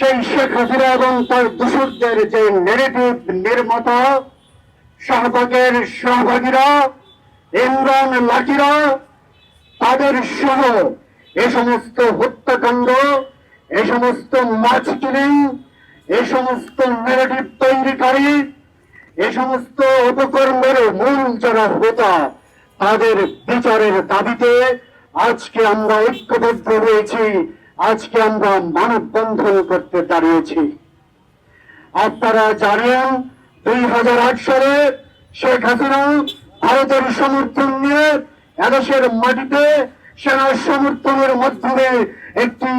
সেই শেখ হাসিনা এবং তার দোষকদের যে নেগেটিভ নির্মাতা, শাহবাগের সহভাগীরা ইমরান লাকিরা, তাদের সহ এ সমস্ত হত্যাকাণ্ড, এ সমস্ত মাছ কিলিং, এ সমস্ত নেগেটিভ তৈরিকারী, এ সমস্ত উপকর্মের মূল যারা হোতা, তাদের বিচারের দাবিতে আজকে আমরা ঐক্যবদ্ধ হয়েছি আজকে আমরা মানববন্ধন করতে দাঁড়িয়েছি। আপনারা জানেন, দুই হাজার আট সালে শেখ হাসিনা ভারতের সমর্থন নিয়ে এদেশের মাটিতে সেনা সমর্থনের মাধ্যমে একটি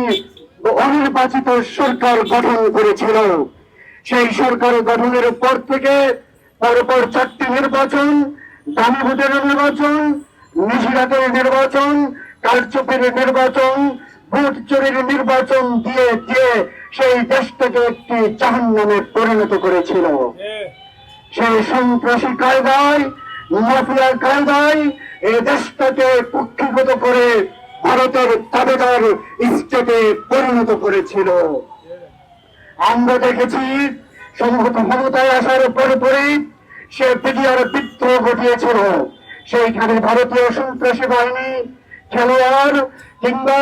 অনির্বাচিত সরকার গঠন করেছিল। সেই সরকার গঠনের পর থেকে পরপর চারটি নির্বাচন, দামি ভোটের নির্বাচন নিশিরাতের নির্বাচন, কারচুপির নির্বাচন ভোট চুরির নির্বাচন দিয়ে দিয়ে সেই দেশটাকে একটি জাহান নামে পরিণত করেছিল। সেই সন্ত্রাসী কায়দায়, মাফিয়া কায়দায় এই দেশটাকে কুক্ষিগত করে ভারতের তাবেদার স্টেটে পরিণত করেছিল। আমরা দেখেছি সম্ভবত ক্ষমতায় আসার পরে পরেই সে বিডিআর বিদ্রোহ ঘটিয়েছিল। সেইখানে ভারতীয় সন্ত্রাসী বাহিনী, খেলোয়াড় কিংবা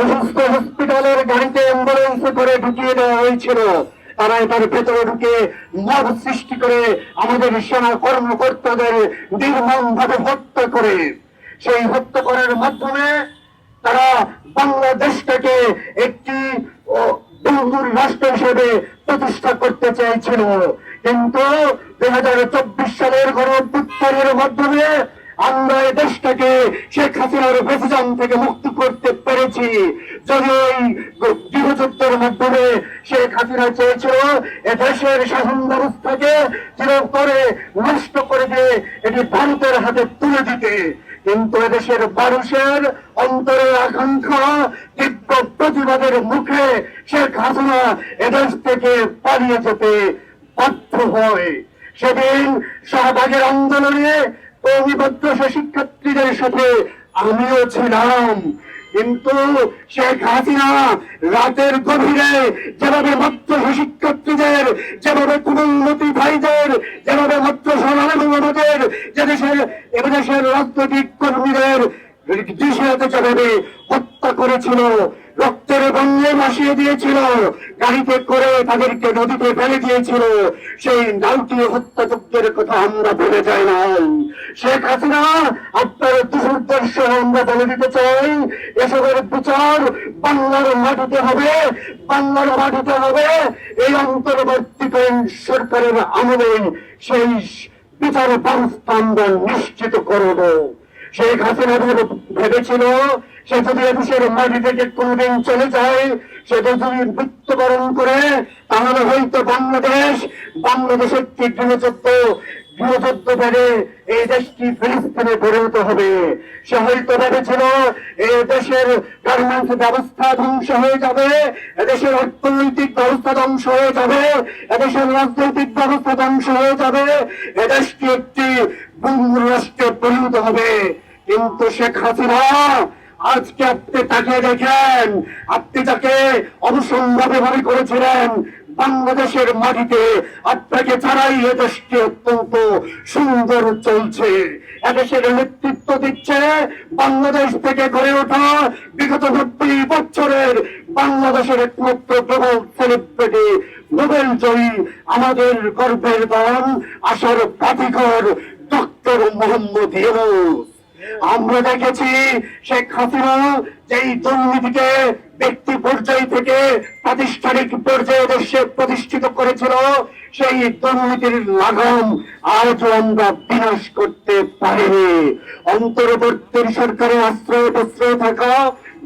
অসুস্থ হসপিটালের গাড়িতে অ্যাম্বুলেন্স করে ঢুকিয়ে দেওয়া হয়েছিল। তারা এটার ভেতরে ঢুকে মব সৃষ্টি করে আমাদের সেনা কর্মকর্তাদের নির্মম ভাবে হত্যা করে। সেই হত্যা করার মাধ্যমে তারা বাংলাদেশটাকে একটি বন্ধুর রাষ্ট্র হিসেবে প্রতিষ্ঠা করতে চাইছিল। কিন্তু দুই হাজার চব্বিশ সালের গণঅভ্যুত্থানের মাধ্যমে আমরা এই দেশটাকে শেখ হাসিনার বেফিজান থেকে মুক্তি করতে পেরেছি। যদি এই গৃহযুদ্ধের মাধ্যমে শেখ হাসিনা চেয়েছিল, এ দেশের শাসন ব্যবস্থাকে চিরতরে নষ্ট করে দিয়ে এটি ভারতের হাতে তুলে দিতে, কিন্তু এদেশের মানুষের অন্তরের আকাঙ্ক্ষা, তীব্র প্রতিবাদের মুখে শেখ হাসিনা এদেশ থেকে পালিয়ে যেতে বাধ্য হয়। সেদিন শাহবাগের আন্দোলনে কৌমিবদ্ধ শিক্ষার্থীদের সাথে আমিও ছিলাম। কিন্তু শেখ হাসিনা রাতের গভীরে যেভাবে মাত্র শিক্ষার্থীদের যেভাবে কুমন্নতি ভাইদের যেভাবে আমাদের যে দেশের এদেশের রাজনৈতিক কর্মীদের দিশাতে যেভাবে হত্যা করেছিল রক্তের বন্যে ভাসিয়ে দিয়েছিল। গাড়িতে করে তাদেরকে নদীতে ফেলে দিয়েছিল। সেই নাউটি হত্যাযজ্ঞের কথা আমরা ভুলে যাই নাই। শেখ হাসিনা, আপনার দুর্দর সহ আমরা বলে দিতে চাই, এসবের বিচার বাংলার মাটিতে হবে, বাংলার মাটিতে হবে। এই অন্তর্বর্তীকালীন সরকারের আমলে সেই বিচার ব্যবস্থা নিশ্চিত করব। শেখ হাসিনা ভেবেছিল সে যদি এদেশের মাটি থেকে কোনদিন চলে যায়, সে যদি মৃত্যুবরণ করে, তাহলে হয়তো বাংলাদেশ বাংলাদেশ একটি গৃহযুদ্ধ বেড়ে এই দেশটি ফিলিস্তিনে পরিণত হবে। সে হয়তো ভেবেছিল দেশের ব্যবস্থা ধ্বংস হয়ে যাবে, এদেশের অর্থনৈতিক ব্যবস্থা ধ্বংস হয়ে যাবে, এদেশের রাজনৈতিক ব্যবস্থা ধ্বংস হয়ে যাবে এদেশটি একটি রাষ্ট্রে পরিণত হবে। কিন্তু শেখ হাসিনা আজকে আপনি তাকে দেখেন। আপনি যাকে অবসম্ভাবে মনে করেছিলেন, বাংলাদেশের মাটিতে আপনাকে ছাড়াই এদেশটি অত্যন্ত সুন্দর চলছে। এদেশের নেতৃত্ব দিচ্ছে বাংলাদেশ থেকে গড়ে ওঠা বিগত নব্বই বছরের বাংলাদেশের একমাত্র প্রবল সেলিব্রিটি নোবেল জয়ী, আমাদের গর্বের দল আশার বাতিঘর ডক্টর মোহাম্মদ ইউনুস। আমরা দেখেছি শেখ হাসিনা যেই দুর্নীতিকে ব্যক্তি পর্যায় থেকে প্রাতিষ্ঠানিক পর্যায়ে দেশে প্রতিষ্ঠিত করেছিল, সেই দুর্নীতির লাগাম আজও আমরা বিনাশ করতে পারিনি। অন্তর্বর্তী সরকারের আশ্রয় প্রশ্রয় থাকা,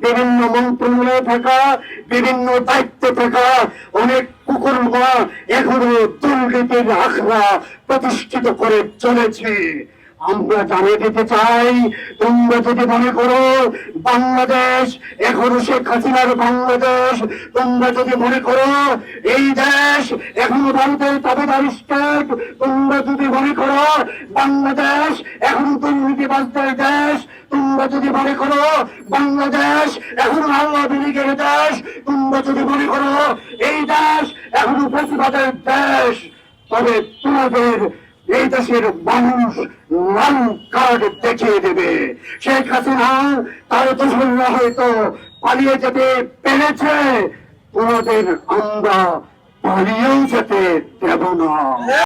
বিভিন্ন মন্ত্রণালয়ে থাকা, বিভিন্ন দায়িত্বে থাকা অনেক কুকুর মা এখনও দুর্নীতির আখড়া প্রতিষ্ঠিত করে চলেছে। আমরা জানিয়ে দিতে চাই, তোমরা যদি মনে করো বাংলাদেশ, এখনও শেখ হাসিনার বাংলাদেশ, তোমরা যদি মনে করো এই দেশ এখনও ভারতের তাবেদার স্টেট, তোমরা যদি মনে করো বাংলাদেশ এখন দুর্নীতিবাজদের দেশ, তোমরা যদি মনে করো বাংলাদেশ এখন আল্লাহ বিলিগের দেশ, তোমরা যদি মনে করো এই দেশ এখন উপস্থিতাদের দেশ। তবে তোমাদের এই দেশের মানুষ নাম কার্ড দেখিয়ে দেবে। শেখ হাসিনা তার দোসররা হয়তো পালিয়ে যেতে পেরেছে। তোমাদের আমরা পালিয়েও যেতে দেব না।